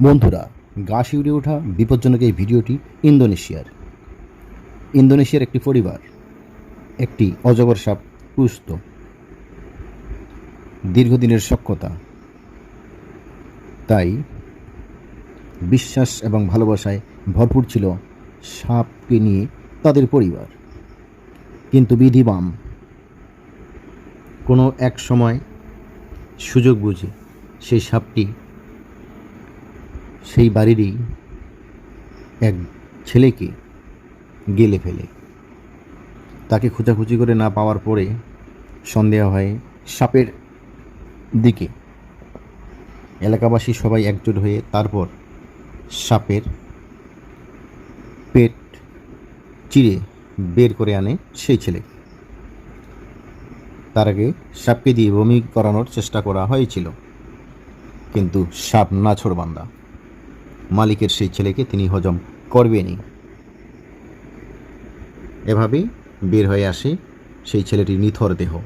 বন্ধুরা, গা শিউরে ওঠা বিপজ্জনক এই ভিডিওটি ইন্দোনেশিয়ার। ইন্দোনেশিয়ার একটি পরিবার, একটি অজগর সাপ পুষত দীর্ঘদিনের সক্ষতা তাই বিশ্বাস এবং ভালোবাসায় ভরপুর ছিল সাপকে নিয়ে তাদের পরিবার। কিন্তু বিধিবাম কোনো এক সময় সুযোগ বুঝে সেই সাপটি সেই বাড়িরই এক ছেলেকে গেলে ফেলে। তাকে খোঁজাখুঁজি করে না পাওয়ার পরে সন্দেহ হয় সাপের দিকে। এলাকাবাসী সবাই একজোট হয়ে তারপর সাপের পেট চিরে বের করে আনে সেই ছেলে তার আগে সাপকে দিয়ে বমি করানোর চেষ্টা করা হয়েছিল, কিন্তু সাপ নাছোড়বান্দা। মালিকের সেই ছেলেকে তিনি হজম করবেনই। এভাবেই বের হয়ে আসে সেই ছেলেটির নিথর দেহ।